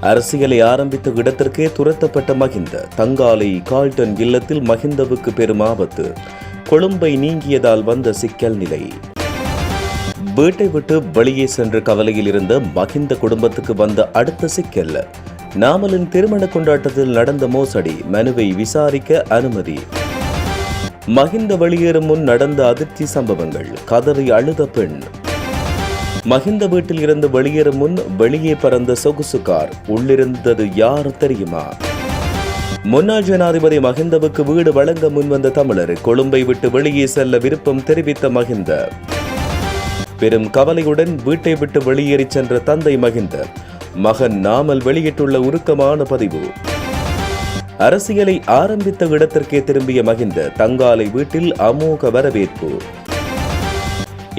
அரசியலை ஆரம்பித்த இடத்திற்கே துரத்தப்பட்ட மகிந்த தங்காலை கால்டன் இல்லத்தில் மகிந்தவுக்கு பெரும் ஆபத்து. கொழும்பை நீங்கியதால் வந்த சிக்கல் நிலை. வீட்டை விட்டு வெளியே சென்ற கவலையில் இருந்த மகிந்த குடும்பத்துக்கு வந்த அடுத்த சிக்கல். நாமலின் திருமண கொண்டாட்டத்தில் நடந்த மோசடி மனுவை விசாரிக்க அனுமதி. மகிந்த வெளியேறும் முன் நடந்த அதிர்ச்சி சம்பவங்கள். கதறி அழுத பெண். மகிந்த வீட்டில் இருந்து வெளியேறும் முன் வெளியே பறந்த சொகுசு கார். உள்ளிருந்தது யார் தெரியுமா? முன்னாள் ஜனாதிபதி மகிந்தவுக்கு வீடு வழங்க முன்வந்த தமிழர் கொழும்பை விட்டு வெளியே செல்ல விருப்பம் தெரிவித்த மகிந்த. பெரும் கவலையுடன் வீட்டை விட்டு வெளியேறி சென்ற தந்தை மகிந்த. மகன் நாமல் வெளியிட்டுள்ள உருக்கமான பதிவு. அரசியலை ஆரம்பித்த இடத்திற்கே திரும்பிய மகிந்த தங்காலை வீட்டில் அமோக வரவேற்பு.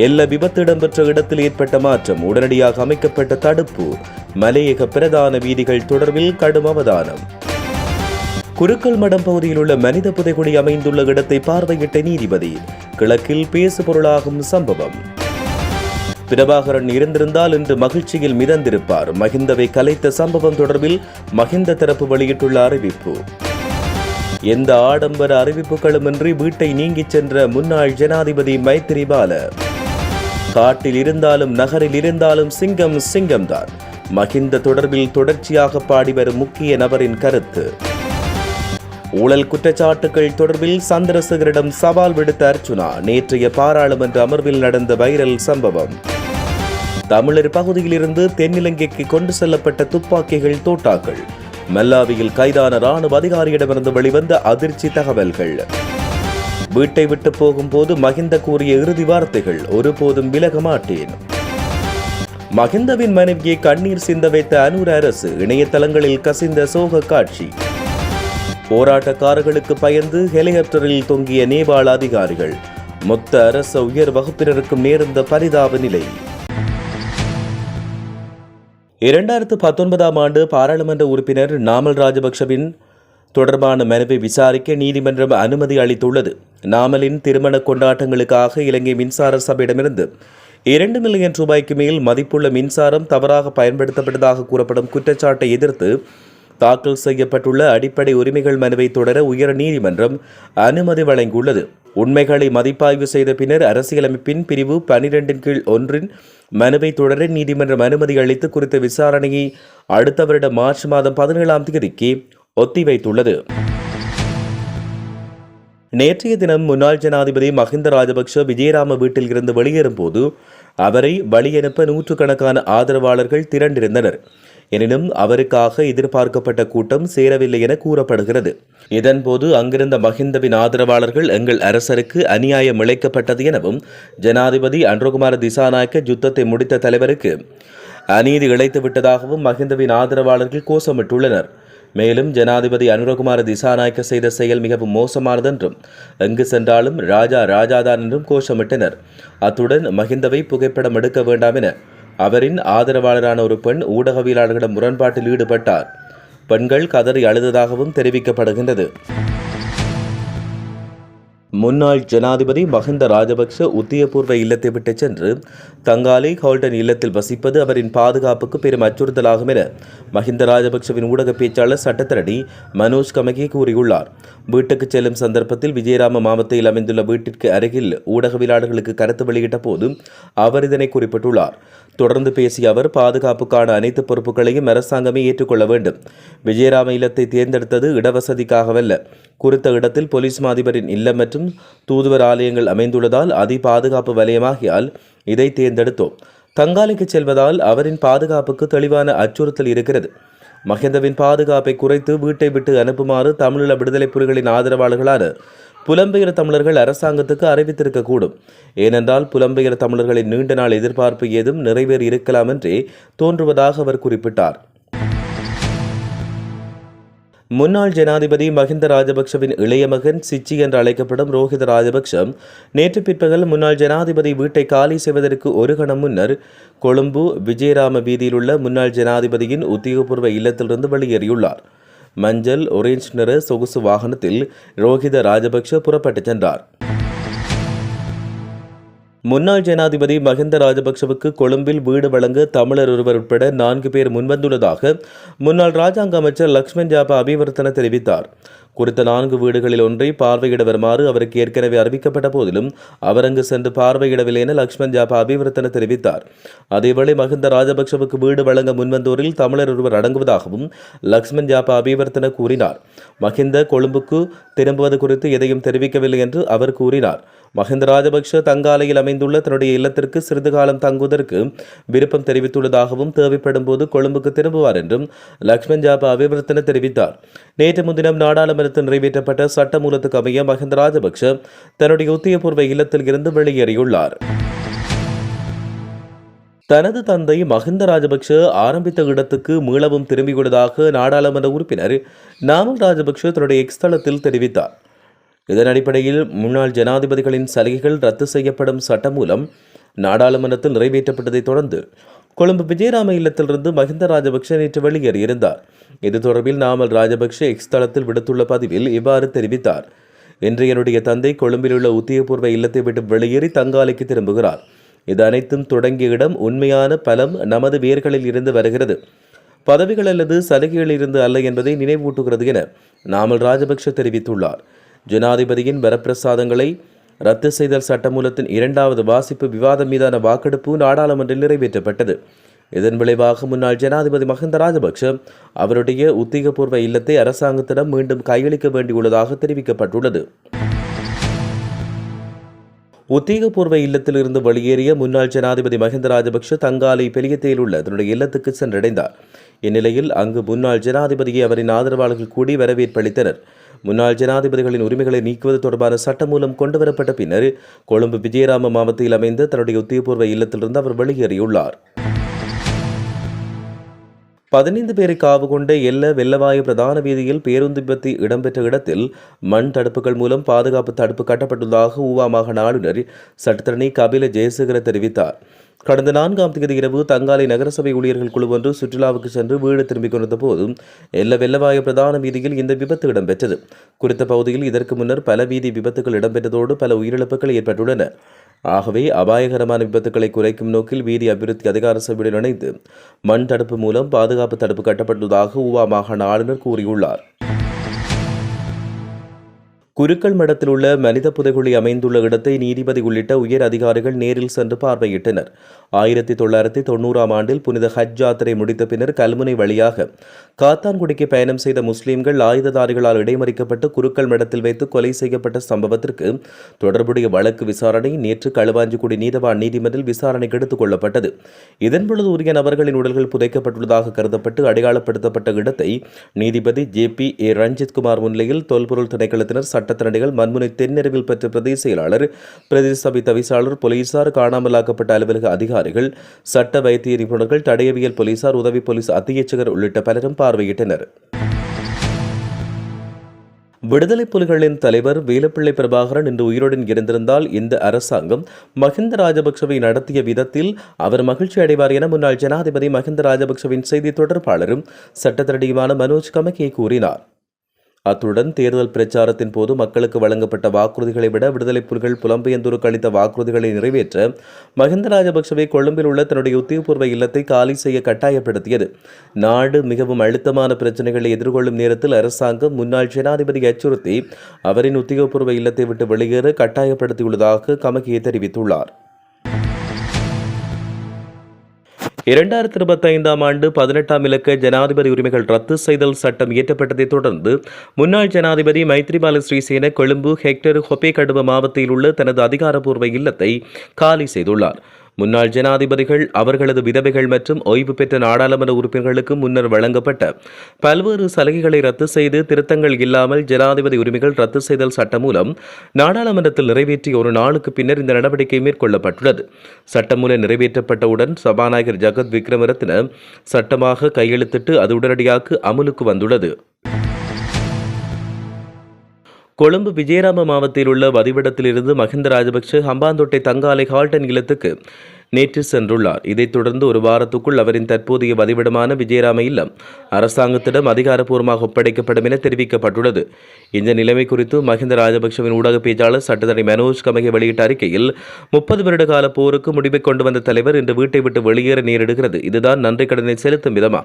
எல்ல விபத்து இடம்பெற்ற இடத்தில் ஏற்பட்ட மாற்றம் உடனடியாக அமைக்கப்பட்ட தடுப்பு. மலையக பிரதான வீதிகள் தொடர்பில் கடும் அவதானம். குருக்கள் மடம் பகுதியில் உள்ள மனித புதைகுடி அமைந்துள்ள இடத்தை பார்வையிட்ட நீதிபதி கிழக்கில் பேசு பொருளாகும் சம்பவம். பிரபாகரன் இருந்திருந்தால் இன்று மகிழ்ச்சியில் மிதந்திருப்பார். மகிந்தவை கலைத்த சம்பவம் தொடர்பில் மகிந்த தரப்பு வெளியிட்டுள்ள அறிவிப்பு. எந்த ஆடம்பர அறிவிப்புகளுமின்றி வீட்டை நீங்கிச் சென்ற முன்னாள் ஜனாதிபதி மைத்திரிபால காட்டில் இருந்தாலும் நகரில் இருந்தாலும் சிங்கம் சிங்கம்தான். மகிந்த தொடர்பில் தொடர்ச்சியாக பாடி வரும் முக்கிய நபரின் கருத்து. ஊழல் குற்றச்சாட்டுகள் தொடர்பில் சந்திரசேகரிடம் சவால் விடுத்த அர்ச்சுனா நேற்றைய பாராளுமன்ற அமர்வில் நடந்த வைரல் சம்பவம். தமிழர் பகுதியிலிருந்து தென்னிலங்கைக்கு கொண்டு செல்லப்பட்ட துப்பாக்கிகள் தோட்டாக்கள். மல்லாவியில் கைதான ராணுவ அதிகாரியிடமிருந்து வெளிவந்த அதிர்ச்சி தகவல்கள். வீட்டை விட்டு போகும்போது மகிந்த கூறிய இறுதி வார்த்தைகள் ஒருபோதும் விலக மாட்டேன். மகிந்தவின் மனைவியை கண்ணீர் சிந்த வைத்த அனூர் அரசு இணையதளங்களில் கசிந்த சோக காட்சி. போராட்டக்காரர்களுக்கு பயந்து ஹெலிகாப்டரில் தொங்கிய நேபாள அதிகாரிகள் மொத்த அரச உயர் வகுப்பினருக்கும் நேர்ந்த பரிதாப நிலை. இரண்டாயிரத்து பத்தொன்பதாம் ஆண்டு பாராளுமன்ற உறுப்பினர் நாமல் ராஜபக்ஷவின் தொடர்பான மனுவை விசாரிக்க நீதிமன்றம் அனுமதி அளித்துள்ளது. நாமலின் திருமண கொண்டாட்டங்களுக்காக இலங்கை மின்சார சபையிடமிருந்து இரண்டு மில்லியன் ரூபாய்க்கு மேல் மதிப்புள்ள மின்சாரம் தவறாக பயன்படுத்தப்பட்டதாக கூறப்படும் குற்றச்சாட்டை எதிர்த்து தாக்கல் செய்யப்பட்டுள்ள அடிப்படை உரிமைகள் மனுவை தொடர உயர் நீதிமன்றம் அனுமதி வழங்கியுள்ளது. உண்மைகளை மதிப்பாய்வு செய்த பின்னர் அரசியலமைப்பின் பிரிவு பனிரெண்டின் கீழ் ஒன்றின் மனுவை தொடர நீதிமன்றம் அனுமதி அளித்து குறித்த விசாரணையை அடுத்த வருட மார்ச் மாதம் பதினேழாம் தேதிக்கு ஒத்திவைத்துள்ளது. நேற்றைய தினம் முன்னாள் ஜனாதிபதி மஹிந்த ராஜபக்ஷ விஜயராம வீட்டில் இருந்து வெளியேறும் போது அவரை வழியனுப்ப நூற்றுக்கணக்கான ஆதரவாளர்கள் திரண்டிருந்தனர். எனினும் அவருக்காக எதிர்பார்க்கப்பட்ட கூட்டம் சேரவில்லை என கூறப்படுகிறது. இதன்போது அங்கிருந்த மஹிந்தவின் ஆதரவாளர்கள் எங்கள் அரசருக்கு அநியாயம் இழைக்கப்பட்டது எனவும் ஜனாதிபதி அன்ருகுமார திசாநாயக்க யுத்தத்தை முடித்த தலைவருக்கு அநீதி இழைத்து விட்டதாகவும் மஹிந்தவின் ஆதரவாளர்கள் கோஷமிட்டுள்ளனர். மேலும் ஜனாதிபதி அனுரகுமார திசாநாயக்க செய்த செயல் மிகவும் மோசமானதென்றும் எங்கு சென்றாலும் ராஜா ராஜாதான் என்றும் கோஷமிட்டனர். அத்துடன் மஹிந்தவை புகைப்படம் எடுக்க வேண்டாம் என அவரின் ஆதரவாளரான ஒரு பெண் ஊடகவியலாளர்களிடம் முரண்பாட்டில் ஈடுபட்டார். பெண்கள் கதறி அழுததாகவும் தெரிவிக்கப்படுகின்றது. முன்னாள் ஜனாதிபதி மஹிந்த ராஜபக்ஷ உத்தியபூர்வ இல்லத்தை விட்டு சென்று தங்காலை ஹோல்டன் இல்லத்தில் வசிப்பது அவரின் பாதுகாப்புக்கு பெரும் அச்சுறுத்தலாகும் என மஹிந்த ராஜபக்ஷவின் ஊடக பேச்சாளர் சட்டத்தரணி மனோஜ் கமகி கூறியுள்ளார். வீட்டுக்கு செல்லும் சந்தர்ப்பத்தில் விஜயராம மாவட்டத்தில் அமைந்துள்ள வீட்டிற்கு அருகில் ஊடகவியலாளர்களுக்கு கருத்து வெளியிட்ட போது அவர் இதனை குறிப்பிட்டுள்ளார். தொடர்ந்து பேசிய அவர் பாதுகாப்புக்கான அனைத்து பொறுப்புகளையும் அரசாங்கமே ஏற்றுக்கொள்ள வேண்டும். விஜயராம இல்லத்தை தேர்ந்தெடுத்தது இடவசதிக்காகவல்ல. குறித்த இடத்தில் போலீஸ் மாதிபரின் இல்லம் மற்றும் தூதுவர் ஆலயங்கள் அமைந்துள்ளதால் அதி பாதுகாப்பு வலயமாகியால் இதை தேர்ந்தெடுத்தோம். தங்காலைக்கு செல்வதால் அவரின் பாதுகாப்புக்கு தெளிவான அச்சுறுத்தல் இருக்கிறது. மஹிந்தவின் பாதுகாப்பை குறைத்து வீட்டை விட்டு அனுப்புமாறு தமிழீழ விடுதலை புலிகளின் ஆதரவாளர்களான புலம்பெயர் தமிழர்கள் அரசாங்கத்துக்கு அறிவித்திருக்கக்கூடும். ஏனென்றால் புலம்பெயர் தமிழர்களின் நீண்ட நாள் எதிர்பார்ப்பு ஏதும் நிறைவேறி இருக்கலாம் என்றே தோன்றுவதாக அவர் குறிப்பிட்டார். முன்னாள் ஜனாதிபதி மஹிந்த ராஜபக்ஷவின் இளைய மகன் சிச்சி என்று அழைக்கப்படும் ரோஹித ராஜபக்ஷம் நேற்று பிற்பகல் முன்னாள் ஜனாதிபதி வீட்டை காலி செய்வதற்கு ஒரு கணம் முன்னர் கொழும்பு விஜயராம வீதியிலுள்ள முன்னாள் ஜனாதிபதியின் உத்தியோகபூர்வ இல்லத்திலிருந்து வெளியேறியுள்ளார். மஞ்சள் ஒரேஞ்ச் நிற சொகுசு வாகனத்தில் ரோஹித ராஜபக்ஷ புறப்பட்டுச் சென்றார். முன்னாள் ஜனாதிபதி மஹிந்த ராஜபக்சவுக்கு கொழும்பில் வீடு வழங்க தமிழர் ஒருவர் உட்பட நான்கு பேர் முன்வந்துள்ளதாக முன்னாள் ராஜாங்க அமைச்சர் லக்ஷ்மண் ஜாபா அபிவர்த்தன தெரிவித்தார். குறித்த நான்கு வீடுகளில் ஒன்றை பார்வையிட வருமாறு அவருக்கு ஏற்கனவே அறிவிக்கப்பட்ட போதிலும் அவர் அங்கு சென்று பார்வையிடவில்லை என லக்ஷ்மண் ஜாபா அபிவர்த்தன தெரிவித்தார். அதேவேளை மஹிந்த ராஜபக்சவுக்கு வீடு வழங்க முன்வந்தோரில் தமிழர் ஒருவர் அடங்குவதாகவும் லக்ஷ்மண் ஜாபா அபிவர்த்தன கூறினார். மஹிந்த கொழும்புக்கு திரும்புவது குறித்து எதையும் தெரிவிக்கவில்லை என்று அவர் கூறினார். மஹிந்த ராஜபக்ஷ தங்காலையில் அமைந்துள்ள தன்னுடைய இல்லத்திற்கு சிறிது காலம் தங்குவதற்கு விருப்பம் தெரிவித்துள்ளதாகவும் தேவைப்படும் போது கொழும்புக்கு திரும்புவார் என்றும் லக்ஷ்மண் ஜாபா அபிவர்த்தன தெரிவித்தார். நேற்று முன்தினம் நாடாளுமன்றத்தில் நிறைவேற்றப்பட்ட சட்டமூலத்துக்கு அமைய மஹிந்த ராஜபக்ஷ தன்னுடைய உத்தியபூர்வ இல்லத்தில் இருந்து வெளியேறியுள்ளார். தனது தந்தை மஹிந்த ராஜபக்ஷ ஆரம்பித்த இடத்துக்கு மீளவும் திரும்பியுள்ளதாக நாடாளுமன்ற உறுப்பினர் நாமல் ராஜபக்ஷ தன்னுடைய எக்ஸ்தலத்தில் தெரிவித்தார். இதன் அடிப்படையில் முன்னாள் ஜனாதிபதிகளின் சலுகைகள் ரத்து செய்யப்படும் சட்டம் மூலம் நாடாளுமன்றத்தில் நிறைவேற்றப்பட்டதைத் தொடர்ந்து கொழும்பு விஜயராம இல்லத்திலிருந்து மஹிந்த ராஜபக்ஷ நேற்று வெளியேறியிருந்தார். இது தொடர்பில் நாமல் ராஜபக்ஷ எக்ஸ் தளத்தில் விடுத்துள்ள பதிவில் இவ்வாறு தெரிவித்தார். இன்று என்னுடைய தந்தை கொழும்பில் உள்ள உத்தியபூர்வ இல்லத்தை விட்டு வெளியேறி தங்காலைக்கு திரும்புகிறார். இது அனைத்தும் தொடங்கிய இடம் உண்மையான பலம் நமது வேர்களில் இருந்து வருகிறது. பதவிகள் அல்லது சலுகைகளில் இருந்து அல்ல என்பதை நினைவூட்டுகிறது என நாமல் ராஜபக்ஷ தெரிவித்துள்ளார். ஜனாதிபதியின் வரப்பிரசாதங்களை ரத்து செய்தல் சட்டமூலத்தின் இரண்டாவது வாசிப்பு விவாதம் மீதான வாக்கெடுப்பு நாடாளுமன்றில் நிறைவேற்றப்பட்டது. இதன் விளைவாக முன்னாள் ஜனாதிபதி மஹிந்த ராஜபக்ஷ அவருடைய உத்தியோகபூர்வ இல்லத்தை அரசாங்கத்திடம் மீண்டும் கையளிக்க வேண்டியுள்ளதாக தெரிவிக்கப்பட்டுள்ளது. உத்தியோகபூர்வ இல்லத்திலிருந்து வெளியேறிய முன்னாள் ஜனாதிபதி மஹிந்த ராஜபக்ஷ தங்காலை பெரியத்தையில் உள்ள தன்னுடைய இல்லத்துக்கு சென்றடைந்தார். இந்நிலையில் அங்கு முன்னாள் ஜனாதிபதியை அவரின் ஆதரவாளர்கள் கூடி வரவேற்பளித்தனர் முன்னாள் ஜனாதிபதிகளின் உரிமைகளை நீக்குவது தொடர்பான சட்டம் மூலம் கொண்டுவரப்பட்ட பின்னர் கொழும்பு விஜயராம மாவட்டத்தில் அமைந்த தன்னுடைய உத்தியபூர்வ இல்லத்திலிருந்து அவர் வெளியேறியுள்ளார். பதினைந்து பேரை காவு கொண்ட எல்ல வெள்ளவாயு பிரதான வீதியில் பேருந்து விபத்து இடம்பெற்ற இடத்தில் மண் தடுப்புகள் மூலம் பாதுகாப்பு தடுப்பு கட்டப்பட்டுள்ளதாக ஊவா மாகாண ஆளுநர் சட்டத்தரணி கபில ஜெயசேகர தெரிவித்தார். கடந்த நான்காம் தேதி இரவு தங்காலை நகரசபை ஊழியர்கள் குழு ஒன்று சுற்றுலாவுக்கு சென்று வீடு திரும்பிக் கொண்டிருந்த போது எல்ல வெள்ளவாய பிரதான வீதியில் இந்த விபத்து இடம்பெற்றது. குறித்த பகுதியில் இதற்கு முன்னர் பல வீதி விபத்துகள் இடம்பெற்றதோடு பல உயிரிழப்புகள் ஏற்பட்டுள்ளன. ஆகவே அபாயகரமான விபத்துக்களை குறைக்கும் நோக்கில் வீதி அபிவிருத்தி அதிகார சபையுடன் இணைந்து மண் தடுப்பு மூலம் பாதுகாப்பு தடுப்பு கட்டப்பட்டுள்ளதாக உவா மாகாண ஆளுநர் கூறியுள்ளார். குருக்கள் மடத்தில் உள்ள மனித புதைகுழி அமைந்துள்ள இடத்தை நீதிபதி உள்ளிட்ட உயர் அதிகாரிகள் நேரில் சென்று பார்வையிட்டனர். ஆயிரத்தி தொள்ளாயிரத்தி தொண்ணூறாம் ஆண்டில் புனித ஹஜ் யாத்திரை முடித்த பின்னர் கல்முனை வழியாக காத்தான்குடிக்கு பயணம் செய்த முஸ்லிம்கள் ஆயுததாரிகளால் இடைமறிக்கப்பட்டு குருக்கள் மடத்தில் வைத்து கொலை செய்யப்பட்ட சம்பவத்திற்கு தொடர்புடைய வழக்கு விசாரணை நேற்று களுவாஞ்சிக்குடி நீதவான் நீதிமன்றில் விசாரணைக்கு எடுத்துக் கொள்ளப்பட்டது. இதன்பொழுது உரிய நபர்களின் உடல்கள் புதைக்கப்பட்டுள்ளதாக கருதப்பட்டு அடையாளப்படுத்தப்பட்ட இடத்தை நீதிபதி J P A Ranjith Kumar முன்னிலையில் தொல்பொருள் திணைக்களத்தினர் சட்டத்தரணிகள் மண்முனை தென்னறிவில் பெற்ற பிரதேச செயலாளர் பிரதேச சபை தவிசாளர் போலீசார் காணாமலாக்கப்பட்ட அலுவலக அதிகாரிகள் சட்ட வைத்திய நிபுணர்கள் தடயவியல் போலீசார் உதவி போலீஸ் அத்தியட்சகர் உள்ளிட்ட பலரும் பார்வையிட்டனர். விடுதலை புலிகளின் தலைவர் வேலுப்பிள்ளை பிரபாகரன் இன்று உயிருடன் இருந்திருந்தால் இந்த அரசாங்கம் மஹிந்த ராஜபக்சவை நடத்திய விதத்தில் அவர் மகிழ்ச்சி அடைவார் என முன்னாள் ஜனாதிபதி மஹிந்த ராஜபக்சவின் செய்தி தொடர்பாளரும் சட்டத்தரடியுமான மனோஜ் கமகே கூறினார். அத்துடன் தேர்தல் பிரச்சாரத்தின் போது மக்களுக்கு வழங்கப்பட்ட வாக்குறுதிகளை விட விடுதலை புலிகள் புலம்பெயர்ந்தோருக்கு அளித்த வாக்குறுதிகளை நிறைவேற்ற மஹிந்த ராஜபக்சவை கொழும்பில் உள்ள தன்னுடைய உத்தியோகபூர்வ இல்லத்தை காலி செய்ய கட்டாயப்படுத்தியது. நாடு மிகவும் அழுத்தமான பிரச்சனைகளை எதிர்கொள்ளும் நேரத்தில் அரசாங்கம் முன்னாள் ஜனாதிபதி அச்சுறுத்தி அவரின் உத்தியோகபூர்வ இல்லத்தை விட்டு வெளியேற கட்டாயப்படுத்தியுள்ளதாக கமகியை தெரிவித்துள்ளார். இரண்டாயிரத்தி இருபத்தி ஐந்தாம் ஆண்டு பதினெட்டாம் இலக்க ஜனாதிபதி உரிமைகள் ரத்து செய்தல் சட்டம் இயற்றப்பட்டதைத் தொடர்ந்து முன்னாள் ஜனாதிபதி மைத்ரிபால ஸ்ரீசேன கொழும்பு ஹெக்டர் ஹொப்பேகடுவ மாவட்டத்தில் உள்ள தனது அதிகாரப்பூர்வ இல்லத்தை காலி செய்துள்ளார். முன்னாள் ஜனாதிபதிகள் அவர்களது விதவைகள் மற்றும் ஓய்வு பெற்ற நாடாளுமன்ற உறுப்பினர்களுக்கு முன்னர் வழங்கப்பட்ட பல்வேறு சலுகைகளை ரத்து செய்து திருத்தங்கள் இல்லாமல் ஜனாதிபதி உரிமைகள் ரத்து செய்தல் சட்டம் மூலம் நாடாளுமன்றத்தில் நிறைவேற்றிய ஒரு நாளுக்கு பின்னர் இந்த நடவடிக்கை மேற்கொள்ளப்பட்டுள்ளது. சட்டமூலம் நிறைவேற்றப்பட்டவுடன் சபாநாயகர் ஜகத் விக்ரமரத்ன சட்டமாக கையெழுத்திட்டு அது உடனடியாக அமலுக்கு வந்துள்ளது. கொழும்பு விஜயராம மாவட்டத்தில் உள்ள வதிவிடத்திலிருந்து மஹிந்த ராஜபக்ஷ ஹம்பாந்தோட்டை தங்காலை ஹால்டன் இல்லத்துக்கு நேற்று சென்றுள்ளார். இதைத் தொடர்ந்து ஒரு வாரத்துக்குள் அவரின் தற்போதைய வதிவிடமான விஜயராம இல்லம் அரசாங்கத்திடம் அதிகாரப்பூர்வமாக ஒப்படைக்கப்படும் என தெரிவிக்கப்பட்டுள்ளது. இந்த நிலைமை குறித்து மஹிந்த ராஜபக்ஷவின் ஊடக பேச்சாளர் சட்டத்தரணி மனோஜ் கமகே வெளியிட்ட அறிக்கையில் முப்பது வருட கால போருக்கு முடிவை கொண்டு வந்த தலைவர் இன்று வீட்டை விட்டு வெளியேற நேரிடுகிறது. இதுதான் நன்றி கடனை செலுத்தும் விதமா?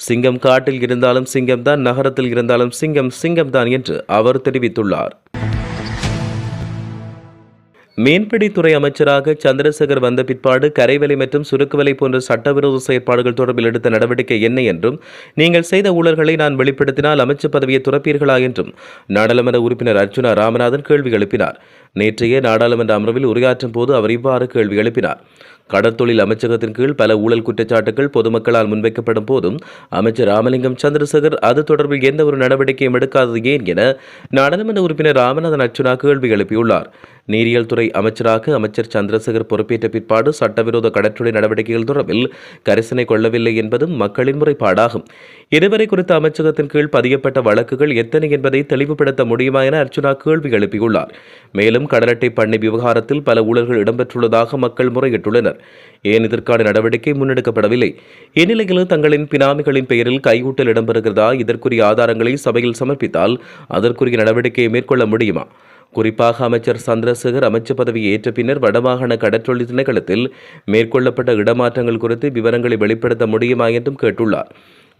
சிங்கம் காட்டில் இருந்தாலும் சிங்கம் தான் நகரத்தில் இருந்தாலும் சிங்கம் சிங்கம் தான் என்று அவர் தெரிவித்துள்ளார். மீன்பிடித்துறை அமைச்சராக சந்திரசேகர் வந்த பிற்பாடு கரைவலை மற்றும் சுருக்குவலை போன்ற சட்டவிரோத செயற்பாடுகள் தொடர்பில் எடுத்த நடவடிக்கை என்ன என்றும் நீங்கள் செய்த ஊழல்களை நான் வெளிப்படுத்தினால் அமைச்சர் பதவியை துறப்பீர்களா என்றும் நாடாளுமன்ற உறுப்பினர் அர்ஜுனா ராமநாதன் கேள்வி எழுப்பினார். நேற்றைய நாடாளுமன்ற அமர்வில் உரையாற்றும் போது அவர் இவ்வாறு கேள்வி எழுப்பினார். கடற்தொழில் அமைச்சகத்தின் கீழ் பல ஊழல் குற்றச்சாட்டுகள் பொதுமக்களால் முன்வைக்கப்படும் போதும் அமைச்சர் ராமலிங்கம் சந்திரசேகர் அது தொடர்பில் எந்த ஒரு நடவடிக்கையும் எடுக்காதது ஏன் என நாடாளுமன்ற உறுப்பினர் ராமநாதன் அர்ச்சுனா கேள்வி எழுப்பியுள்ளார். நீரியல் துறை அமைச்சராக அமைச்சர் சந்திரசேகர் பொறுப்பேற்ற பிற்பாடு சட்டவிரோத கடற்றொழில் நடவடிக்கைகள் தொடர்பில் கரிசனை கொள்ளவில்லை என்பதும் மக்களின் முறைப்பாடாகும். இதுவரை குறித்த அமைச்சகத்தின் கீழ் பதியப்பட்ட வழக்குகள் எத்தனை என்பதை தெளிவுபடுத்த முடியுமா என அர்ச்சுனா கேள்வி எழுப்பியுள்ளார். மேலும் கடலட்டை பண்ணை விவகாரத்தில் பல ஊழல்கள் இடம்பெற்றுள்ளதாக மக்கள் முறையிட்டுள்ளனர். ஏன் இதற்கான நடவடிக்கை முன்னெடுக்கப்படவில்லை? இந்நிலையில் தங்களின் பினாமிகளின் பெயரில் கையூட்டல் இடம்பெறுகிறதா? இதற்குரிய ஆதாரங்களை சபையில் சமர்ப்பித்தால் அதற்குரிய நடவடிக்கையை மேற்கொள்ள முடியுமா? குறிப்பாக அமைச்சர் சந்திரசேகர் அமைச்சர் பதவியை ஏற்ற பின்னர் வடமாகாண கடற்றொழில் திணைக்களத்தில் மேற்கொள்ளப்பட்ட இடமாற்றங்கள் குறித்து விவரங்களை வெளிப்படுத்த முடியுமா என்றும் கேட்டுள்ளார்.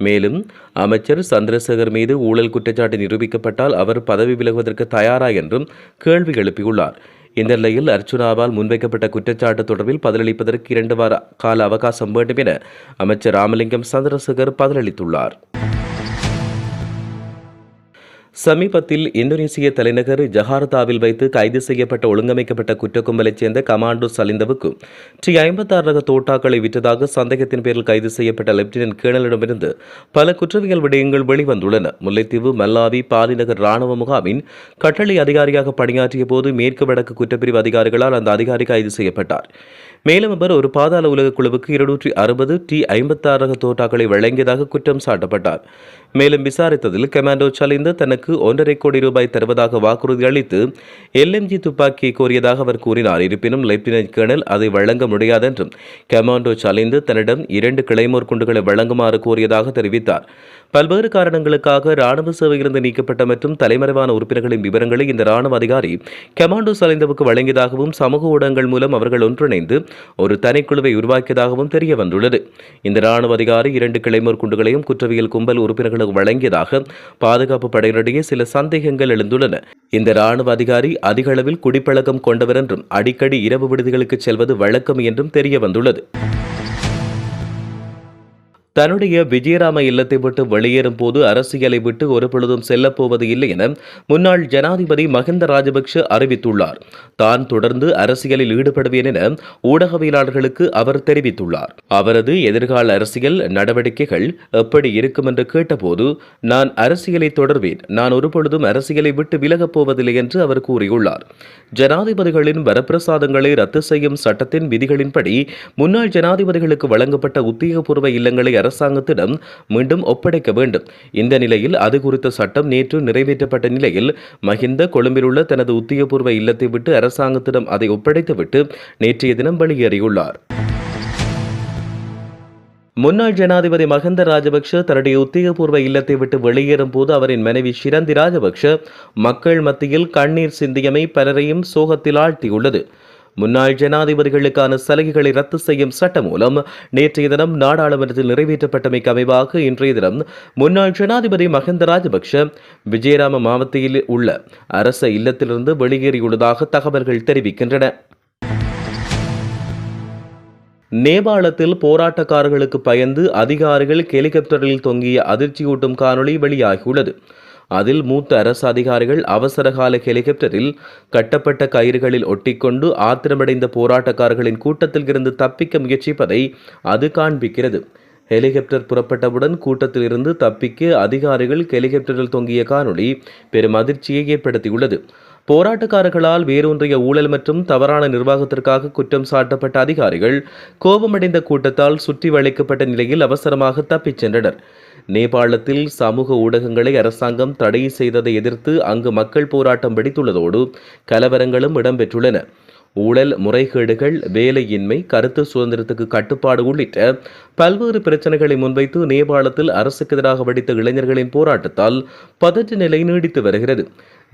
மேலும் அமைச்சர் சந்திரசேகர் மீது ஊழல் குற்றச்சாட்டு நிரூபிக்கப்பட்டால் அவர் பதவி விலகுவதற்கு தயாரா என்றும் கேள்வி எழுப்பியுள்ளார். இந்த நிலையில் அர்ச்சுனாவால் முன்வைக்கப்பட்ட குற்றச்சாட்டு தொடர்பில் பதிலளிப்பதற்கு இரண்டு வார கால அவகாசம் வேண்டும் என அமைச்சர் ராமலிங்கம் சந்திரசேகர் பதிலளித்துள்ளார். சமீபத்தில் இந்தோனேசிய தலைநகர் ஜகார்த்தாவில் வைத்து கைது செய்யப்பட்ட ஒழுங்கமைக்கப்பட்ட குற்றக்கும்பலைச் சேர்ந்த கமாண்டோ சலிந்தவுக்கு டி ஐம்பத்தாறு ரக தோட்டாக்களை விற்றதாக சந்தேகத்தின் பேரில் கைது செய்யப்பட்ட லெப்டினன்ட் கேர்னலிடமிருந்து பல குற்றவியல் விடயங்கள் வெளிவந்துள்ளன. முல்லைத்தீவு மல்லாவி பாலிநகர் ராணுவ முகாமின் கட்டளை அதிகாரியாக பணியாற்றிய போது மேற்கு வடக்கு குற்றப்பிரிவு அதிகாரிகளால் அந்த அதிகாரி கைது செய்யப்பட்டார். மேலும் அவர் ஒரு பாதாள உலக குழுவுக்கு இருநூற்றி அறுபது டி ஐம்பத்தாறு தோட்டாக்களை வழங்கியதாக குற்றம் சாட்டப்பட்டார். மேலும் விசாரித்ததில் கமாண்டோ சலிந்து தனக்கு ஒன்றரை கோடி ரூபாய் தருவதாக வாக்குறுதி அளித்து எல்எம்ஜி துப்பாக்கியை கோரியதாக அவர் கூறினார். இருப்பினும் லெப்டினன்ட் கேர்னல் அதை வழங்க முடியாதென்றும் கமாண்டோ சலிந்து தன்னிடம் இரண்டு கிளைமோர் குண்டுகளை வழங்குமாறு கோரியதாக தெரிவித்தார். பல்வேறு காரணங்களுக்காக ராணுவ சேவையிலிருந்து நீக்கப்பட்ட மற்றும் தலைமறைவான உறுப்பினர்களின் விவரங்களை இந்த ராணுவ அதிகாரி கமாண்டோ சலிந்தவுக்கு வழங்கியதாகவும் சமூக ஊடகங்கள் மூலம் அவர்கள் ஒன்றிணைந்து ஒரு தனிக்குழுவை உருவாக்கியதாகவும் தெரிய வந்துள்ளது. இந்த ராணுவ அதிகாரி இரண்டு கிளைமோர் குண்டுகளையும் குற்றவியல் கும்பல் உறுப்பினர்களுக்கு வழங்கியதாக பாதுகாப்பு படையினரிடையே சில சந்தேகங்கள் எழுந்துள்ளன. இந்த ராணுவ அதிகாரி அதிக அளவில் குடிப்பழக்கம் கொண்டவர் என்றும் அடிக்கடி இரவு விடுதிகளுக்கு செல்வது வழக்கம் என்றும் தெரிய வந்துள்ளது. தன்னுடைய விஜயராம இல்லத்தை விட்டு வெளியேறும் போது அரசியலை விட்டு ஒருபொழுதும் செல்லப்போவது இல்லை என முன்னாள் ஜனாதிபதி மஹிந்த ராஜபக்ஷ அறிவித்துள்ளார். தான் தொடர்ந்து அரசியலில் ஈடுபடுவேன் என ஊடகவியலாளர்களுக்கு அவர் தெரிவித்துள்ளார். அவரது எதிர்கால அரசியல் நடவடிக்கைகள் எப்படி இருக்கும் என்று கேட்டபோது நான் அரசியலை தொடர்வேன். நான் ஒருபொழுதும் அரசியலை விட்டு விலகப் போவதில்லை என்று அவர் கூறியுள்ளார். ஜனாதிபதிகளின் வரப்பிரசாதங்களை ரத்து செய்யும் சட்டத்தின் விதிகளின்படி முன்னாள் ஜனாதிபதிகளுக்கு வழங்கப்பட்ட உத்தியோகபூர்வ இல்லங்களை அரசாங்கத்திடம் மீண்டும் ஒப்படைக்க வேண்டும். இந்த நிலையில் அது குறித்த சட்டம் நேற்று நிறைவேற்றப்பட்ட நிலையில் மஹிந்த கொழும்பில் உள்ள தனது உத்தியோகபூர்வ இல்லத்தை விட்டு அரசாங்கத்திடம் அதை ஒப்படைத்துவிட்டு நேற்றைய தினம் வெளியேறியுள்ளார். முன்னாள் ஜனாதிபதி மஹிந்த ராஜபக்ஷ தன்னுடைய உத்தியோகபூர்வ இல்லத்தை விட்டு வெளியேறும் போது அவரின் மனைவி ஷிரந்தி ராஜபக்ஷ மக்கள் மத்தியில் கண்ணீர் சிந்தியமை பலரையும் சோகத்தில் ஆழ்த்தியுள்ளது. முன்னாள் ஜனாதிபதிகளுக்கான சலுகைகளை ரத்து செய்யும் சட்டம் மூலம் நேற்றைய தினம் நாடாளுமன்றத்தில் நிறைவேற்றப்பட்டமைக்கு அமைவாக இன்றைய தினம் முன்னாள் ஜனாதிபதி மஹிந்த ராஜபக்ஷ விஜயராம மாவட்டத்தில் உள்ள அரச இல்லத்திலிருந்து வெளியேறியுள்ளதாக தகவல்கள் தெரிவிக்கின்றன. நேபாளத்தில் போராட்டக்காரர்களுக்கு பயந்து அதிகாரிகள் ஹெலிகாப்டரில் தொங்கிய அதிர்ச்சியூட்டும் காணொளி வெளியாகியுள்ளது. அதில் மூத்த அரசு அதிகாரிகள் அவசரகால ஹெலிகாப்டரில் கட்டப்பட்ட கயிறுகளில் ஒட்டிக்கொண்டு ஆத்திரமடைந்த போராட்டக்காரர்களின் கூட்டத்தில் இருந்து தப்பிக்க முயற்சிப்பதை அது காண்பிக்கிறது. ஹெலிகாப்டர் புறப்பட்டவுடன் கூட்டத்தில் இருந்து தப்பிக்க அதிகாரிகள் ஹெலிகாப்டரில் தொங்கிய காணொளி பெரும் அதிர்ச்சியை ஏற்படுத்தியுள்ளது. போராட்டக்காரர்களால் வேரூன்றிய ஊழல் மற்றும் தவறான நிர்வாகத்திற்காக குற்றம் சாட்டப்பட்ட அதிகாரிகள் கோபமடைந்த கூட்டத்தால் சுற்றி வளைக்கப்பட்ட நிலையில் அவசரமாக தப்பிச் சென்றனர். நேபாளத்தில் சமூக ஊடகங்களை அரசாங்கம் தடை செய்ததை எதிர்த்து அங்கு மக்கள் போராட்டம் வெடித்துள்ளதோடு கலவரங்களும் இடம்பெற்றுள்ளன. ஊழல் முறைகேடுகள் வேலையின்மை கருத்து சுதந்திரத்துக்கு கட்டுப்பாடு உள்ளிட்ட பல்வேறு பிரச்சனைகளை முன்வைத்து நேபாளத்தில் அரசுக்கு எதிராக வெடித்த இளைஞர்களின் போராட்டத்தால் பதற்ற நிலை நீடித்து வருகிறது.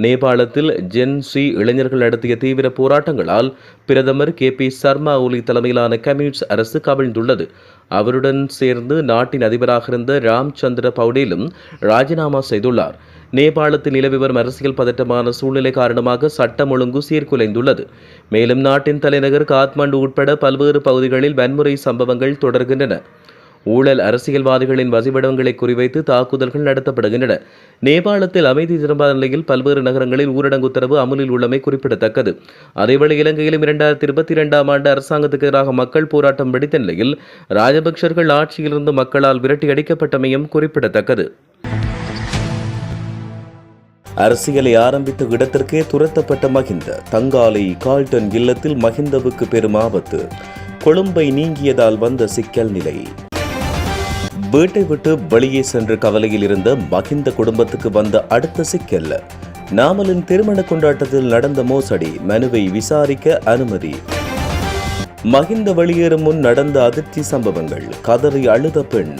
நேபாளத்தில் ஜென் சி இளைஞர்கள் நடத்திய தீவிர போராட்டங்களால் பிரதமர் கே பி சர்மா ஒலி தலைமையிலான கம்யூனிஸ்ட் அரசு கவிழ்ந்துள்ளது. அவருடன் சேர்ந்து நாட்டின் அதிபராக இருந்த ராம்சந்திர பவுடேலும் ராஜினாமா செய்துள்ளார். நேபாளத்தில் நிலவி வரும் அரசியல் பதட்டமான சூழ்நிலை காரணமாக சட்டம் ஒழுங்கு சீர்குலைந்துள்ளது. மேலும் நாட்டின் தலைநகர் காத்மாண்டு உட்பட பல்வேறு பகுதிகளில் வன்முறை சம்பவங்கள் தொடர்கின்றன. ஊழல் அரசியல்வாதிகளின் வசிப்பிடங்களை குறிவைத்து தாக்குதல்கள் நடத்தப்படுகின்றன. நேபாளத்தில் அமைதி திரும்பாத நிலையில் பல்வேறு நகரங்களில் ஊரடங்கு உத்தரவு அமலில் உள்ளமை குறிப்பிடத்தக்கது. அதேவேளை இலங்கையிலும் இரண்டாயிரத்தி இருபத்தி இரண்டாம் ஆண்டு அரசாங்கத்துக்கு எதிராக மக்கள் போராட்டம் வெடித்த நிலையில் ராஜபக்சர்கள் ஆட்சியிலிருந்து மக்களால் விரட்டி அடிக்கப்பட்டமையும் குறிப்பிடத்தக்கது. அரசியலை ஆரம்பித்த இடத்திற்கே துரத்தப்பட்ட மகிந்த தங்காலை கால்டன் இல்லத்தில் மகிந்தவுக்கு பெரும் ஆபத்து. கொழும்பை நீங்கியதால் வந்த சிக்கல் நிலை. வீட்டை விட்டு வெளியே சென்று கவலையில் இருந்த மகிந்த குடும்பத்துக்கு வந்த அடுத்த சிக்கல். நாமலின் திருமண கொண்டாட்டத்தில் நடந்த மோசடி மனுவை விசாரிக்க அனுமதி. மகிந்த வெளியேறும் முன் நடந்த அதிர்ச்சி சம்பவங்கள் கதறி அழுத பெண்.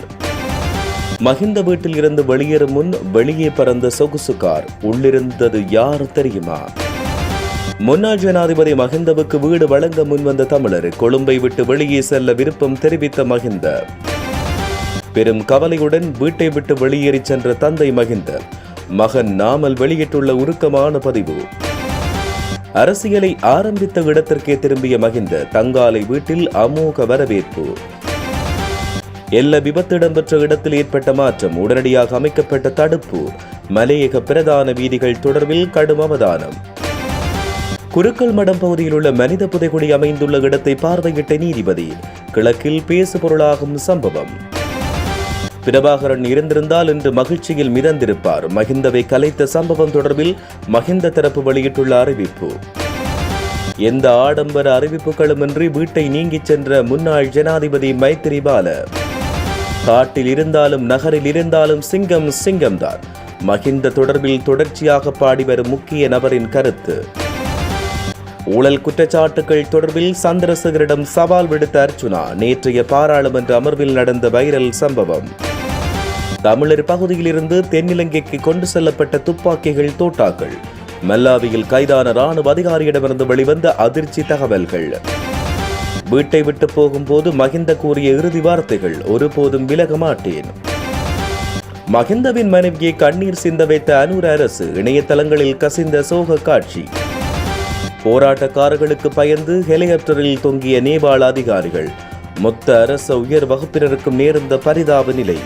மகிந்த வீட்டில் இருந்து வெளியேறும் முன் வெளியே பறந்த சொகுசு கார் உள்ளிருந்தது யார் தெரியுமா? முன்னாள் ஜனாதிபதி மகிந்தவுக்கு வீடு வழங்க முன்வந்த தமிழர் கொழும்பை விட்டு வெளியே செல்ல விருப்பம் தெரிவித்த மகிந்த. பெரும் கவலையுடன் வீட்டை விட்டு வெளியேறி சென்ற தந்தை மகிந்த மகன் நாமல் வெளியிட்டுள்ள உருக்கமான பதிவு. அரசியலை ஆரம்பித்த இடத்திற்கே திரும்பிய மகிந்த தங்காலை வீட்டில் அமோக வரவேற்பு. எல்ல விபத்து இடம்பெற்ற இடத்தில் ஏற்பட்ட மாற்றம் உடனடியாக அமைக்கப்பட்ட தடுப்பு. மலையக பிரதான வீதிகள் தொடர்பில் கடும் அவதானம். குருக்கள் மடம் பகுதியில் உள்ள மனித புதைகுடி அமைந்துள்ள இடத்தை பார்வையிட்ட நீதிபதி கிழக்கில் பேசு பொருளாகும் சம்பவம். பிரபாகரன் இருந்திருந்தால் இன்று மகிழ்ச்சியில் மிதந்திருப்பார். மகிந்தவை கலைத்த சம்பவம் தொடர்பில் மகிந்த தரப்பு வெளியிட்டுள்ள அறிவிப்பு. எந்த ஆடம்பர அறிவிப்புகளுமின்றி வீட்டை நீங்கிச் சென்ற முன்னாள் ஜனாதிபதி மைத்திரிபால காட்டில் இருந்தாலும் நகரில் இருந்தாலும் சிங்கம் சிங்கம்தான். மகிந்த தொடர்பில் தொடர்ச்சியாக பாடி வரும் முக்கிய நபரின் கருத்து. ஊழல் குற்றச்சாட்டுகள் தொடர்பில் சந்திரசேகரிடம் சவால் விடுத்த அர்ச்சுனா நேற்றைய பாராளுமன்ற அமர்வில் நடந்த வைரல் சம்பவம். தமிழர் பகுதியிலிருந்து தென்னிலங்கைக்கு கொண்டு செல்லப்பட்ட துப்பாக்கிகள் தோட்டாக்கள். மல்லாவியில் கைதான ராணுவ அதிகாரியிடமிருந்து வெளிவந்த அதிர்ச்சி தகவல்கள். வீட்டை விட்டு போகும்போது மகிந்த கூறிய இறுதி வார்த்தைகள் ஒருபோதும் விலக மாட்டேன். மகிந்தவின் மனைவியை கண்ணீர் சிந்த வைத்த அனூர் அரசு இணையதளங்களில் கசிந்த சோக காட்சி. போராட்டக்காரர்களுக்கு பயந்து ஹெலிகாப்டரில் தொங்கிய நேபாள அதிகாரிகள் மொத்த அரச உயர் வகுப்பினருக்கும் நேர்ந்த பரிதாப நிலை.